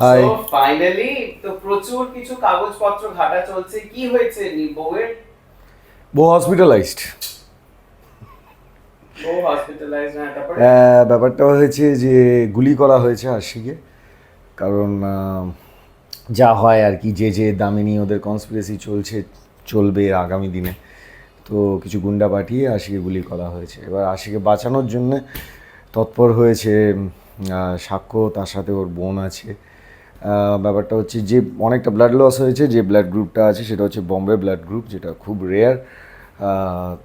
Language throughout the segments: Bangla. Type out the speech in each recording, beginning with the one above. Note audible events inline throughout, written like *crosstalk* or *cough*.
হাই ফাইনালি তো প্রচুর কিছু কাগজপত্র ঘাটা চলছে। কি হয়েছে বউয়ের? বউ হসপিটালাইজড হসপিটালাইজ ব্যাপারটা হয়েছে যে গুলি করা হয়েছে আশিকে কারণ যা হয় আর কি যে যে দামিনী ওদের কনস্পিরেসি চলছে চলবে আগামী দিনে। তো কিছু গুন্ডা পাঠিয়ে আশিকে গুলি করা হয়েছে। এবার আশিকে বাঁচানোর জন্য তৎপর হয়েছে সাক্ষ্য তার সাথে ওর বোন আছে। ব্যাপারটা হচ্ছে যে অনেকটা ব্লাড লস হয়েছে যে ব্লাড গ্রুপটা আছে সেটা হচ্ছে বম্বে ব্লাড গ্রুপ যেটা খুব রেয়ার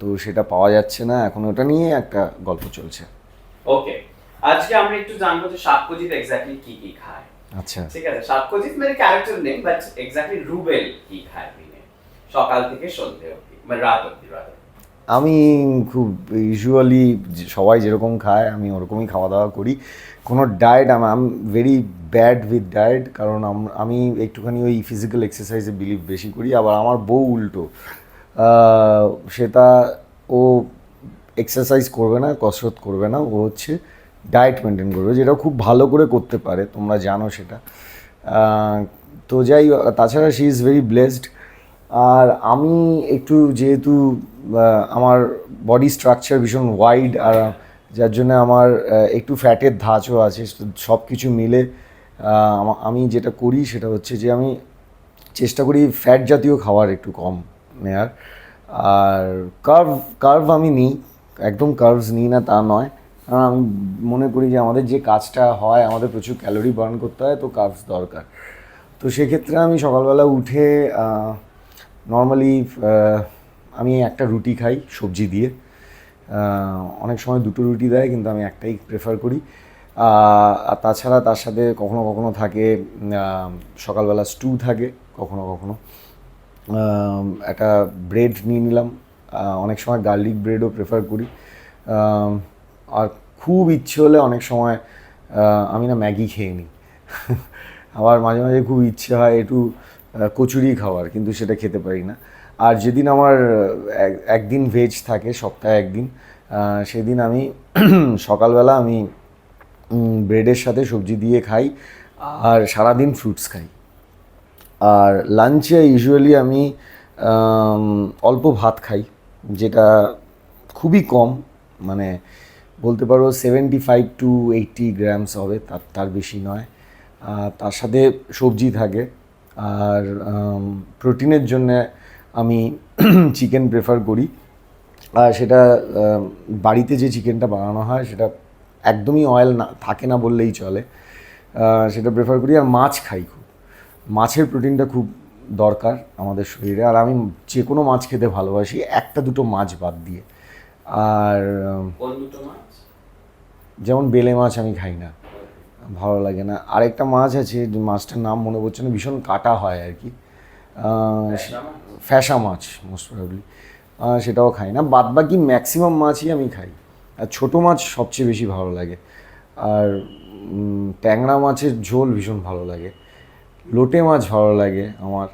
তো সেটা পাওয়া যাচ্ছে না। এখন ওটা নিয়ে একটা গল্প চলছে। ওকে আজকে আমরা একটু জানব যে সাক্ষ্যজিৎ এক্স্যাক্টলি কি কি খায়। আচ্ছা। ঠিক আছে সাক্ষ্যজিৎ মানে character name but exactly Rubel কি খায় দিনে? সকাল থেকে সন্ধে অবধি মানে রাত অবধি রাত অবধি। আমি খুব ইউজুয়ালি সবাই যেরকম খায়, আমি ওরকমই খাওয়া দাওয়া করি। কোনো diet I'm I'm very bad with diet কারণ আম- একটুখানি ওই ফিজিক্যাল এক্সারসাইজে বিলিভ বেশি করি। আবার আমার বউ উল্টো। সেটা ও এক্সারসাইজ করবে না, কসরত করবে না, ও হচ্ছে ডায়েট মেনটেন করবে, যেটা খুব ভালো করে করতে পারে, তোমরা জানো সেটা। তো যাই তাছাড়া শি ইজ ভেরি ব্লেসড আর আমি একটু যেহেতু আমার বডি স্ট্রাকচার ভীষণ ওয়াইড আর যার জন্য আমার একটু ফ্যাটের ধাঁচও আছে সব কিছু মিলে আমি যেটা করি সেটা হচ্ছে যে আমি চেষ্টা করি ফ্যাট জাতীয় খাবার একটু কম নেয়ার। আর কার্ভ কার্ভ আমি নিই, একদম কার্ভস নিই না তা নয়। কারণ আমি মনে করি যে আমাদের যে কাজটা হয়, আমাদের প্রচুর ক্যালোরি বার্ন করতে হয়, তো কার্ভস দরকার। তো সেক্ষেত্রে আমি সকালবেলা উঠে নর্মালি আমি একটা রুটি খাই সবজি দিয়ে। অনেক সময় দুটো রুটি দেয়, কিন্তু আমি একটাই প্রেফার করি। আর তাছাড়া তার সাথে কখনো কখনো থাকে সকালবেলা স্টু থাকে, কখনো কখনো। একটা ব্রেড নিয়ে নিলাম। অনেক সময় গার্লিক ব্রেডও প্রেফার করি। আর খুব ইচ্ছে হলে অনেক সময় আমি না ম্যাগি খেয়ে নিই। *laughs* আবার মাঝে মাঝে খুব ইচ্ছে হয় একটু কচুরি খাওয়ার, কিন্তু সেটা খেতে পারি না। আর যেদিন আমার এক- একদিন ভেজ থাকে, সপ্তাহে একদিন সেদিন আমি *clears throat* সকালবেলা আমি ব্রেডের সাথে সবজি দিয়ে খাই, আর সারাদিন ফ্রুটস খাই। আর লাঞ্চে ইউজুয়ালি আমি অল্প ভাত খাই, যেটা খুবই কম মানে বলতে পারো seventy five to eighty grams হবে, তার তার বেশি নয়। তার সাথে সবজি থাকে। আর প্রোটিনের জন্য আমি *clears throat* চিকেন প্রেফার করি। আর সেটা বাড়িতে যে চিকেনটা বানানো হয় সেটা একদমই অয়েল না থাকে না বললেই চলে। সেটা প্রেফার করি আর মাছ খাই খুব। মাছের প্রোটিনটা খুব দরকার আমাদের শরীরে আর আমি যে কোনো মাছ খেতে ভালোবাসি একটা দুটো মাছ বাদ দিয়ে। আর যেমন বেলে মাছ আমি খাই না। ভালো লাগে না। আরেকটা মাছ আছে যে মাছটার নাম মনে পড়ছে না ভীষণ কাটা হয় আর কি। ফ্যাসা মাছ? মোস্ট প্রবাবলি সেটাও খাই না। বাদ বাকি ম্যাক্সিমাম মাছই আমি খাই। আর ছোটো মাছ সবচেয়ে বেশি ভালো লাগে। আর ট্যাংরা মাছের ঝোল ভীষণ ভালো লাগে। লোটে মাছ ভালো লাগে আমার।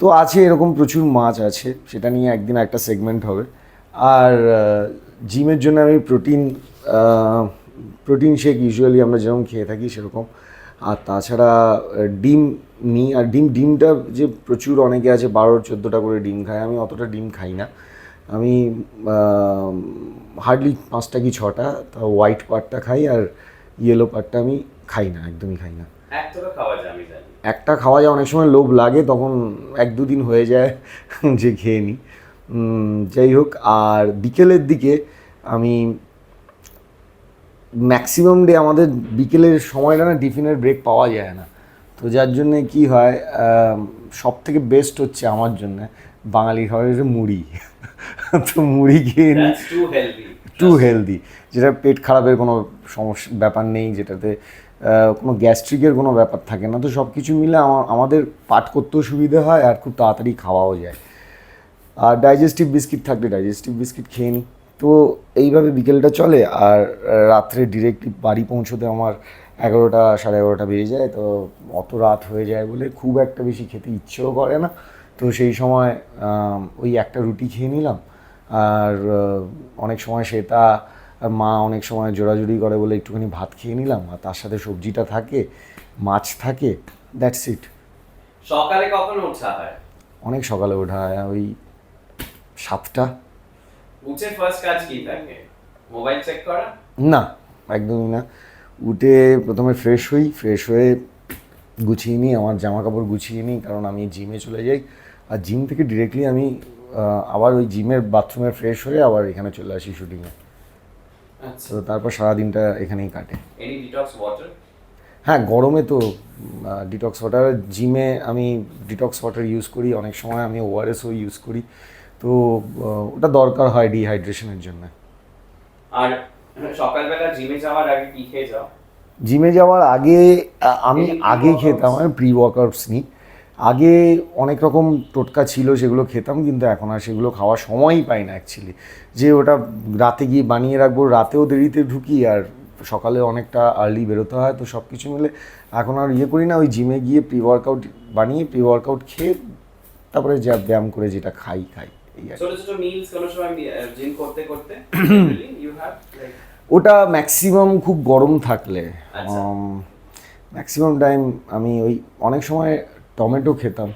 তো আছে এরকম প্রচুর মাছ আছে সেটা নিয়ে একদিন একটা সেগমেন্ট হবে। আর জিমের জন্য আমি প্রোটিন প্রোটিন শেক ইউজুয়ালি আমরা যেরকম খেয়ে থাকি সেরকম। আর তাছাড়া ডিম নিই আর ডিম ডিমটা যে প্রচুর অনেকে আছে বারো চোদ্দোটা করে ডিম খায়। আমি অতটা ডিম খাই না। আমি হার্ডলি পাঁচটা কি ছটা তা হোয়াইট পার্টটা খাই আর ইয়েলো পার্টটা আমি খাই না একদমই খাই না। একটা খাওয়া যায় অনেক সময় লোভ লাগে তখন এক দুদিন হয়ে যায় *laughs* যে খেয়ে নিই যাই হোক আর বিকেলের দিকে আমি ম্যাক্সিমাম ডে আমাদের বিকেলের সময়টা না টিফিনের ব্রেক পাওয়া যায় না। তো যার জন্যে কি হয় সব থেকে বেস্ট হচ্ছে আমার জন্য বাঙালি খাবারের মুড়ি। *laughs* তো মুড়ি খেয়ে নিই। টু হেলদি যেটা পেট খারাপের কোনো সমস্যা ব্যাপার নেই যেটাতে কোনো গ্যাস্ট্রিকের কোনো ব্যাপার থাকে না। তো সব কিছু মিলে আমা- আমাদের পাঠ করতেও সুবিধা হয় আর খুব তাড়াতাড়ি খাওয়াও যায়। আর ডাইজেস্টিভ বিস্কিট থাকলে ডাইজেস্টিভ বিস্কিট খেয়ে নিই। তো এইভাবে বিকেলটা চলে আর রাত্রে ডিরেক্টলি বাড়ি পৌঁছতে আমার এগারোটা সাড়ে এগারোটা বেজে যায় তো অত রাত হয়ে যায় বলে খুব একটা বেশি খেতে ইচ্ছেও করে না। তো সেই সময় ওই একটা রুটি খেয়ে নিলাম। আর অনেক সময় সেটা মা অনেক সময় জোড়াজুড়ি করে বলে একটুখানি ভাত খেয়ে নিলাম আর তার সাথে সবজিটা থাকে মাছ থাকে দ্যাটস ইট সকালে কখন ওঠা হয়? অনেক সকালে ওঠা হয় ওই সাতটা। উঠে ফার্স্ট কাজ কি থাকে মোবাইল চেক করা? না একদমই না। উঠে প্রথমে ফ্রেশ হই ফ্রেশ হয়ে গুছিয়ে নিই আমার জামা কাপড় গুছিয়ে নিই কারণ আমি জিমে চলে যাই। আর জিম থেকে ডিরেক্টলি আমি আবার ওই জিমের বাথরুমে ফ্রেশ হয়ে আবার এখানে চলে আসি শুটিংয়ে আচ্ছা। তো তারপর সারাদিনটা এখানেই কাটে। ডিটক্স ওয়াটার হ্যাঁ গরমে তো ডিটক্স ওয়াটার জিমে আমি ডিটক্স ওয়াটার ইউজ করি অনেক সময় আমি ওআরএসও ইউজ করি। তো ওটা দরকার হয় ডিহাইড্রেশনের জন্য। আর সকালবেলা জিমে যাওয়ার আগে কি খেয়ে যাও? জিমে যাওয়ার আগে আমি আগে খেতাম আমি প্রি ওয়ার্কআউটস নিই। আগে অনেক রকম টোটকা ছিল সেগুলো খেতাম কিন্তু এখন আর সেগুলো খাওয়ার সময়ই পাই না অ্যাকচুয়ালি যে ওটা রাতে গিয়ে বানিয়ে রাখব রাতেও দেরিতে ঢুকি আর সকালে অনেকটা আর্লি বেরোতে হয় তো সব কিছু মিলে এখন আর ইয়ে করি না ওই জিমে গিয়ে প্রি ওয়ার্কআউট বানিয়ে প্রি ওয়ার্কআউট খেয়ে তারপরে যা ব্যায়াম করে যেটা খাই খাই। ছোট ছোট মিলস কোনো সময় জিম করতে করতে ইউ হ্যাভ লাইক ওটা ম্যাক্সিমাম খুব গরম থাকলে আচ্ছা। ম্যাক্সিমাম টাইম আমি ওই অনেক সময় টমেটো খেতাম।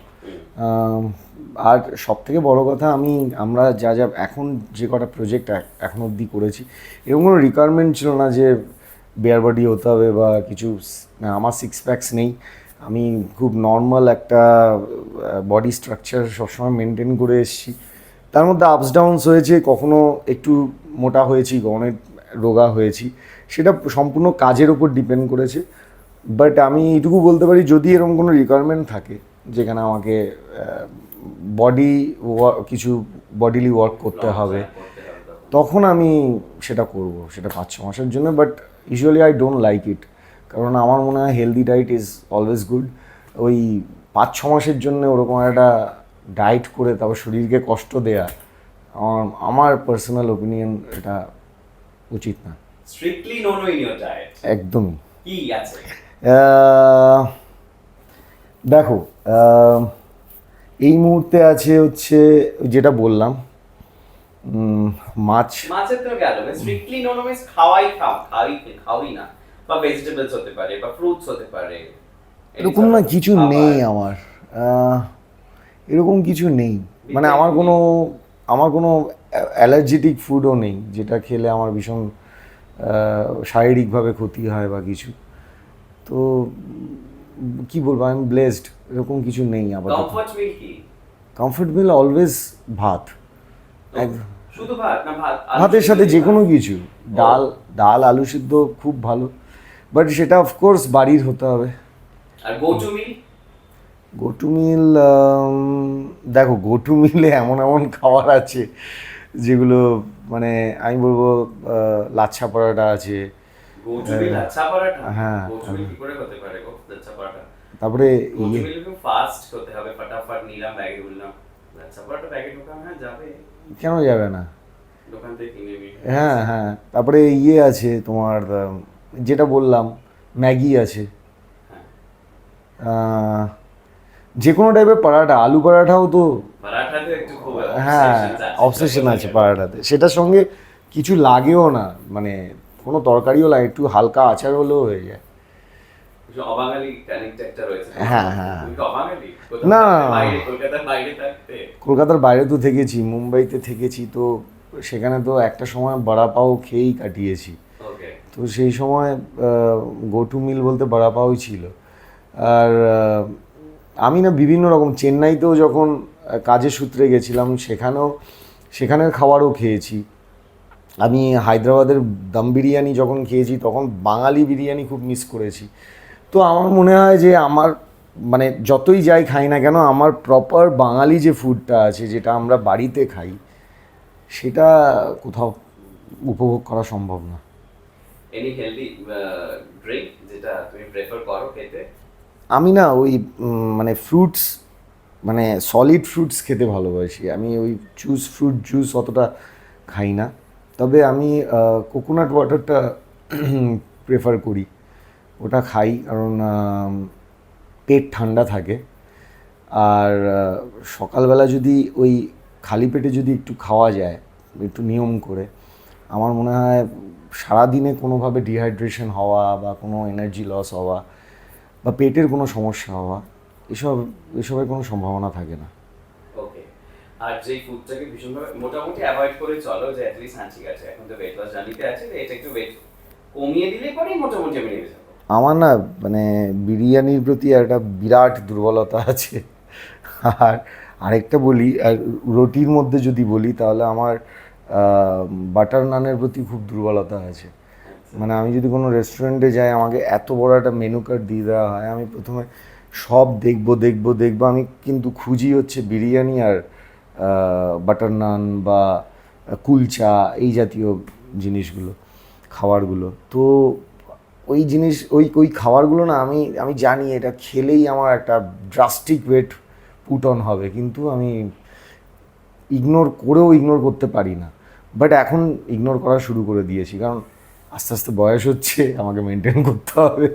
আর সব থেকে বড় কথা আমি আমরা যা যা এখন যে কটা প্রজেক্ট এখন অবধি করেছি এরকম কোনো রিকোয়ারমেন্ট ছিল না যে বেয়ার বডি হতে হবে বা কিছু না, আমার সিক্স প্যাকস নেই। আমি খুব নর্মাল একটা বডি স্ট্রাকচার সবসময় মেনটেন করে এসেছি। তার মধ্যে আপস ডাউনস হয়েছে কখনো একটু মোটা হয়েছি অনেক রোগা হয়েছি। সেটা সম্পূর্ণ কাজের উপর ডিপেন্ড করেছে। বাট আমি এইটুকু বলতে পারি যদি এরকম কোনো রিকোয়ারমেন্ট থাকে যেখানে আমাকে বডি কিছু বডিলি ওয়ার্ক করতে হবে তখন। তখন আমি সেটা করব সেটা পাঁচ ছ মাসের জন্য। But usually I don't like it কারণ আমার মনে হয় healthy diet is always good ওই পাঁচ ছ মাসের জন্য ওরকম একটা ডায়েট করে তারপর শরীরকে কষ্ট দেয়া আমার আমার পার্সোনাল ওপিনিয়ন এটা উচিত না। Strictly no no in your diet একদমই। কি আছে? দেখো এই মুহূর্তে আছে হচ্ছে যেটা বললাম মাছ। মাছের তো গেল স্ট্রিক্টলি নো নো মিন্স খাওয়াই খাও খাওয়াই খাওয়াই না। বা ভেজিটেবলস হতে পারে বা ফ্রুটস হতে পারে। এরকম না কিছু নেই আমার। এরকম কিছু নেই। মানে আমার কোনো আমার কোনো অ্যালার্জেটিক ফুডও নেই যেটা খেলে আমার ভীষণ শারীরিকভাবে ক্ষতি হয় বা কিছু। তো কি বলব আমি ব্লেসড এরকম কিছু নেই আপাতত। কমফর্ট মিল অলওয়েজ ভাত। ভাতের সাথে যে কোনো? কিছু। ডাল ডাল আলু সিদ্ধ খুব ভালো। বাট সেটা অফকোর্স বাড়ির হতে হবে। আর গো টু মিল গোটু মিল দেখো গোটু মিলে এমন এমন খাবার আছে যেগুলো মানে আমি বলব লাচ্ছা পরোটা আছে। হ্যাঁ, তারপরে ইয়ে কেন যাবে না? হ্যাঁ হ্যাঁ। তারপরে ইয়ে আছে তোমার যেটা বললাম ম্যাগি আছে। হ্যাঁ। যে কোনো টাইপের পরাঠা আলু পরাঠাও তো পরাঠাতে হ্যাঁ অবসেশন আছে পাড়াটাতে। সেটার সঙ্গে কিছু লাগেও না মানে কোনো তরকারিও লাগে একটু হালকা আচার হলেও হয়ে যায়। হ্যাঁ, হ্যাঁ। না। কলকাতার বাইরে তো থেকেছি মুম্বাইতে থেকেছি তো সেখানে তো একটা সময় বড়া পাও খেয়েই কাটিয়েছি। তো সেই সময় গোটু মিল বলতে বড়া পাওই ছিল। আর আমি না বিভিন্ন রকম, চেন্নাইতেও যখন কাজের সূত্রে গেছিলাম, সেখানেও, সেখানের খাবারও খেয়েছি। আমি হায়দ্রাবাদের দম বিরিয়ানি যখন খেয়েছি, তখন বাঙালি বিরিয়ানি খুব মিস করেছি। তো আমার মনে হয় যে আমার মানে যতই যাই খাই না কেন, আমার প্রপার বাঙালি যে ফুডটা আছে, যেটা আমরা বাড়িতে খাই, সেটা কোথাও উপভোগ করা সম্ভব না। এনি হেলদি ড্রিঙ্ক যেটা তুমি প্রেফার করো খেতে? আমি না ওই মানে ফ্রুটস মানে সলিড ফ্রুটস খেতে ভালোবাসি। আমি ওই জুস ফ্রুট জুস অতটা খাই না। তবে আমি কোকোনাট ওয়াটারটা প্রেফার করি। ওটা খাই কারণ পেট ঠান্ডা থাকে। আর সকালবেলা যদি ওই খালি পেটে যদি একটু খাওয়া যায়, একটু নিয়ম করে, আমার মনে হয় সারাদিনে কোনোভাবে ডিহাইড্রেশন হওয়া বা কোনো এনার্জি লস হওয়া বা পেটের কোনো সমস্যা হওয়া এসব এসবের কোনো সম্ভাবনা থাকে না। ওকে। আর যেই ফুডটাকে ভীষণভাবে মোটামুটি অ্যাভয়েড করে চলো যে অ্যাটলিস্ট হ্যাঁ ঠিক আছে এখন তো ওয়েট লস জার্নিতে আছে এটা একটু ওয়েট কমিয়ে দিলে পরেই মোটামুটি আমি নেমে যাব। আমার না মানে বিরিয়ানির প্রতি একটা বিরাট দুর্বলতা আছে। আর আরেকটা বলি আর রুটির মধ্যে যদি বলি তাহলে আমার বাটার নানের প্রতি খুব দুর্বলতা আছে। মানে আমি যদি কোনো রেস্টুরেন্টে যাই, আমাকে এত বড় একটা মেনু কার্ড দিয়ে দেওয়া হয়, আমি প্রথমে সব দেখব দেখব, দেখব। আমি কিন্তু খুঁজি হচ্ছে বিরিয়ানি আর বাটার নান বা কুলচা, এই জাতীয় জিনিসগুলো, খাবারগুলো। তো ওই জিনিস, ওই ওই খাবারগুলো না আমি আমি জানি এটা খেলেই আমার একটা ড্রাস্টিক ওয়েট পুট অন হবে। কিন্তু আমি ইগনোর করেও ইগনোর করতে পারি না। বাট এখন ইগনোর করা শুরু করে দিয়েছি। কারণ আস্তে আস্তে বয়স হচ্ছে আমাকে মেনটেন করতে হবে।